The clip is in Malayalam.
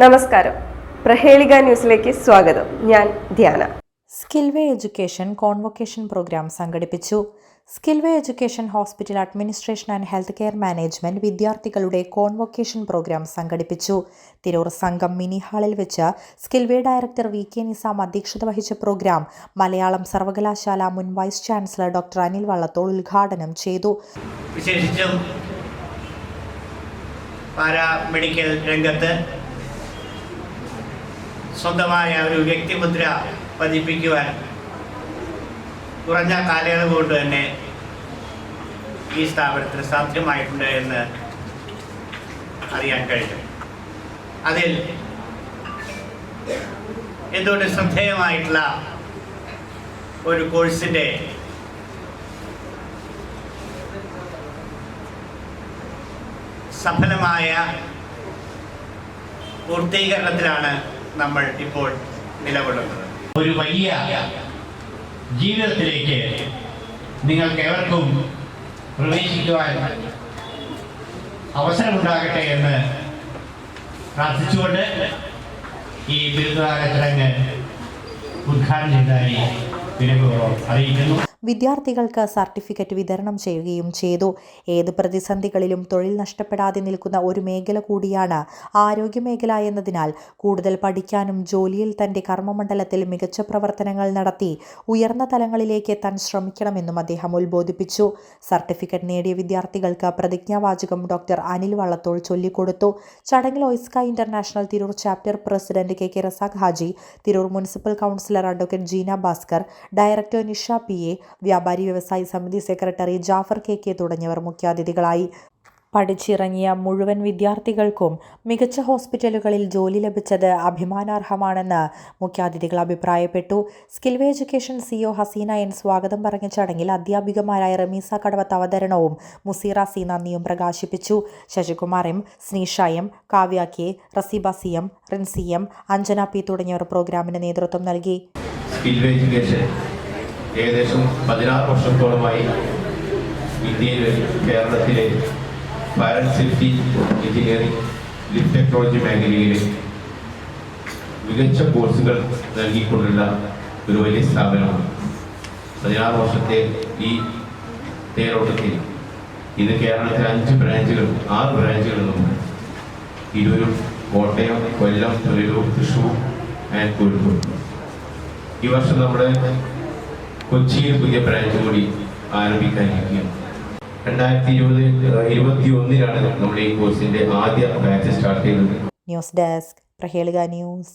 നമസ്കാരം. പ്രഹേളിക ന്യൂസിലേക്ക് സ്വാഗതം. ഞാൻ Dhyana. Skillway education convocation program സംഘടിപ്പിച്ചു. Skillway education hospital administration and health care management വിദ്യാർത്ഥികളുടെ കോൺവൊക്കേഷൻ പ്രോഗ്രാം സംഘടിപ്പിച്ചു. തിരൂർ സംഘം മിനി ഹാളിൽ വെച്ച് Skillway director V K Nizam അധ്യക്ഷത വഹിച്ച പ്രോഗ്രാം മലയാളം സർവകലാശാല മുൻ vice chancellor doctor Anil Vallathol ഉദ്ഘാടനം ചെയ്തു. വിശേഷിച്ചും പാരാമെഡിക്കൽ രംഗത്ത് സ്വന്തമായ ഒരു വ്യക്തിമുദ്ര പതിപ്പിക്കുവാൻ കുറഞ്ഞ കാലയളവ് കൊണ്ട് തന്നെ ഈ സ്ഥാപനത്തിന് സാധ്യമായിട്ടുണ്ട് എന്ന് അറിയാൻ കഴിഞ്ഞു. അതിൽ എന്തുകൊണ്ട് ശ്രദ്ധേയമായിട്ടുള്ള ഒരു കോഴ്സിന്റെ സഫലമായ പൂർത്തീകരണത്തിലാണ് നമ്മൾ ഇപ്പോൾ നിലകൊള്ളുന്നത്. ഒരു വലിയ ജീവിതത്തിലേക്ക് നിങ്ങൾക്ക് ഏവർക്കും പ്രവേശിക്കുവാൻ അവസരമുണ്ടാകട്ടെ എന്ന് പ്രാർത്ഥിച്ചുകൊണ്ട് ഈ ബിരുദദാന ചടങ്ങ് ഉദ്ഘാടനം ചെയ്തതായി വിനയപൂർവം അറിയിക്കുന്നു. വിദ്യാർത്ഥികൾക്ക് സർട്ടിഫിക്കറ്റ് വിതരണം ചെയ്യുകയും ചെയ്തു. ഏത് പ്രതിസന്ധികളിലും തൊഴിൽ നഷ്ടപ്പെടാതെ നിൽക്കുന്ന ഒരു മേഖല കൂടിയാണ് ആരോഗ്യമേഖല എന്നതിനാൽ കൂടുതൽ പഠിക്കാനും ജോലിയിൽ തന്റെ കർമ്മമണ്ഡലത്തിൽ മികച്ച പ്രവർത്തനങ്ങൾ നടത്തി ഉയർന്ന തലങ്ങളിലേക്ക് എത്താൻ ശ്രമിക്കണമെന്നും അദ്ദേഹം ഉത്ബോധിപ്പിച്ചു. സർട്ടിഫിക്കറ്റ് നേടിയ വിദ്യാർത്ഥികൾക്ക് പ്രതിജ്ഞാവാചകം ഡോക്ടർ അനിൽ വള്ളത്തോൾ ചൊല്ലിക്കൊടുത്തു. ചടങ്ങിൽ OISCA international Tirur chapter president K. K. Razak Haji Tirur municipal councillor advocate Jeena Bhaskar director Nisha P. A. വ്യാപാരി വ്യവസായി സമിതി സെക്രട്ടറി ജാഫർ കെ കെ തുടങ്ങിയവർ മുഖ്യാതിഥികളായി. പഠിച്ചിറങ്ങിയ മുഴുവൻ വിദ്യാർത്ഥികൾക്കും മികച്ച ഹോസ്പിറ്റലുകളിൽ ജോലി ലഭിച്ചത് അഭിമാനാർഹമാണെന്ന് മുഖ്യാതിഥികൾ അഭിപ്രായപ്പെട്ടു. Skillway education CEO Haseena N സ്വാഗതം പറഞ്ഞ ചടങ്ങിൽ അധ്യാപികമാരായ റമീസ കടവത്ത് അവതരണവും മുസീറ സി നന്ദിയും പ്രകാശിപ്പിച്ചു. Sasikumar M Sneesha M Kavya K Raseeba C M Rincy M Anjana P തുടങ്ങിയവർ പ്രോഗ്രാമിന് നേതൃത്വം നൽകി. സ്കിൽവേ എഡ്യൂക്കേഷൻ ഏകദേശം പതിനാറ് വർഷത്തോളമായി ഇന്ത്യയിലെ കേരളത്തിലെ fire safety engineering lift technology മേഖലയിലെ മികച്ച കോഴ്സുകൾ നൽകിക്കൊണ്ടുള്ള ഒരു വലിയ സ്ഥാപനമാണ്. പതിനാറ് വർഷത്തെ ഈ തേരോട്ടത്തിൽ ഇന്ന് കേരളത്തിൽ അഞ്ച് ബ്രാഞ്ചുകൾ ആറ് ബ്രാഞ്ചുകളുണ്ട് ഇരുവരും കോട്ടയം കൊല്ലം തൊഴിലൂർ തൃശൂർ ആൻഡ് കോഴിക്കോട്. ഈ വർഷം നമ്മുടെ കൊച്ചിയിൽ പുതിയ ബ്രാഞ്ച് കൂടി ആരംഭിക്കാനിരിക്കുകയാണ്. രണ്ടായിരത്തി ഇരുപത് ഇരുപത്തി ഒന്നിലാണ് നമ്മൾ ഈ കോഴ്സിന്റെ ആദ്യ ബാച്ച് സ്റ്റാർട്ട് ചെയ്തത്. News desk Prahelika news